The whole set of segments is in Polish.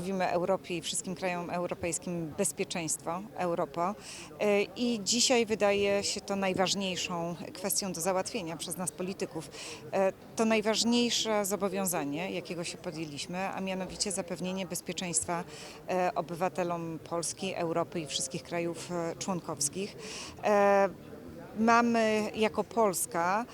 mówimy Europie i wszystkim krajom europejskim bezpieczeństwo, Europa. E, I dzisiaj wydaje się to najważniejszą kwestią do załatwienia przez nas polityków. E, To najważniejsze zobowiązanie, jakiego się podjęliśmy, a mianowicie zapewnienie bezpieczeństwa e, obywatelom Polski, Europy i wszystkich krajów członkowskich. Mamy jako Polska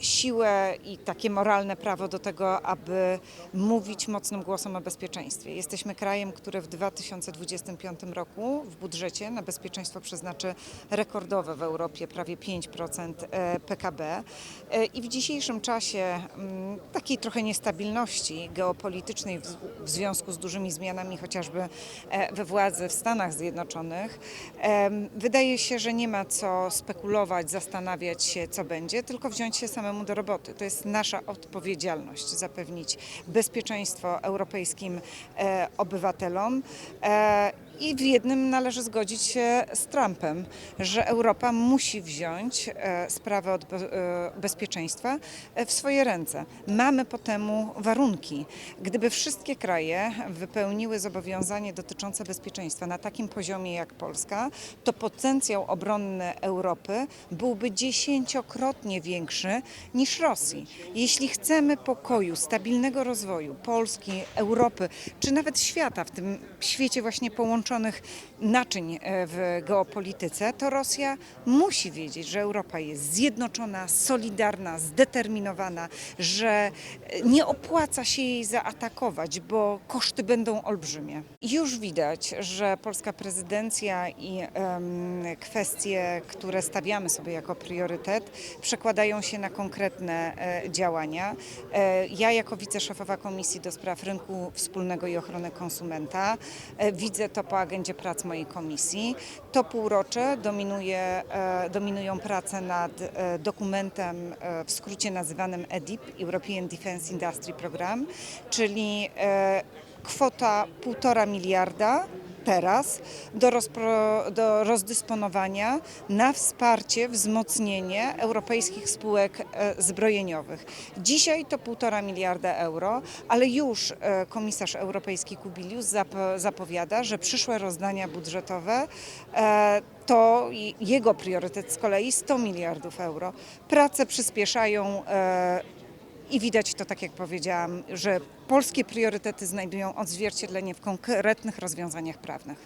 siłę i takie moralne prawo do tego, aby mówić mocnym głosem o bezpieczeństwie. Jesteśmy krajem, który w 2025 roku w budżecie na bezpieczeństwo przeznaczy rekordowe w Europie prawie 5% e, PKB. E, I w dzisiejszym czasie mm, takiej trochę niestabilności geopolitycznej w, związku z dużymi zmianami chociażby e, we władzy w Stanach Zjednoczonych, wydaje się, że nie ma co spekulować, zastanawiać się, co będzie, tylko wziąć się samemu do roboty. To jest nasza odpowiedzialność zapewnić bezpieczeństwo europejskim e, obywatelom. I w jednym należy zgodzić się z Trumpem, że Europa musi wziąć e, sprawę od e, bezpieczeństwa e, w swoje ręce. Mamy po temu warunki. Gdyby wszystkie kraje wypełniły zobowiązanie dotyczące bezpieczeństwa na takim poziomie jak Polska, to potencjał obronny Europy byłby dziesięciokrotnie większy niż Rosji. Jeśli chcemy pokoju, stabilnego rozwoju Polski, Europy, czy nawet świata, w tym świecie właśnie naczyń e, w geopolityce, to Rosja musi wiedzieć, że Europa jest zjednoczona, solidarna, zdeterminowana, że e, nie opłaca się jej zaatakować, bo koszty będą olbrzymie. Już widać, że polska prezydencja i em, kwestie, które stawiamy sobie jako priorytet, przekładają się na konkretne e, działania. E, ja jako wiceszefowa Komisji do Spraw Rynku Wspólnego i Ochrony Konsumenta e, widzę to agendzie prac mojej komisji. To półrocze dominuje, e, dominują prace nad e, dokumentem e, w skrócie nazywanym EDIP, European Defence Industry Program, czyli kwota półtora miliarda teraz do, rozpro, do rozdysponowania na wsparcie, wzmocnienie europejskich spółek e, zbrojeniowych. Dzisiaj to półtora miliarda euro, ale już e, komisarz europejski Kubilius zap- zapowiada, że przyszłe rozdania budżetowe e, to jego priorytet z kolei 100 miliardów euro. Prace przyspieszają i widać to, tak jak powiedziałam, że polskie priorytety znajdują odzwierciedlenie w konkretnych rozwiązaniach prawnych.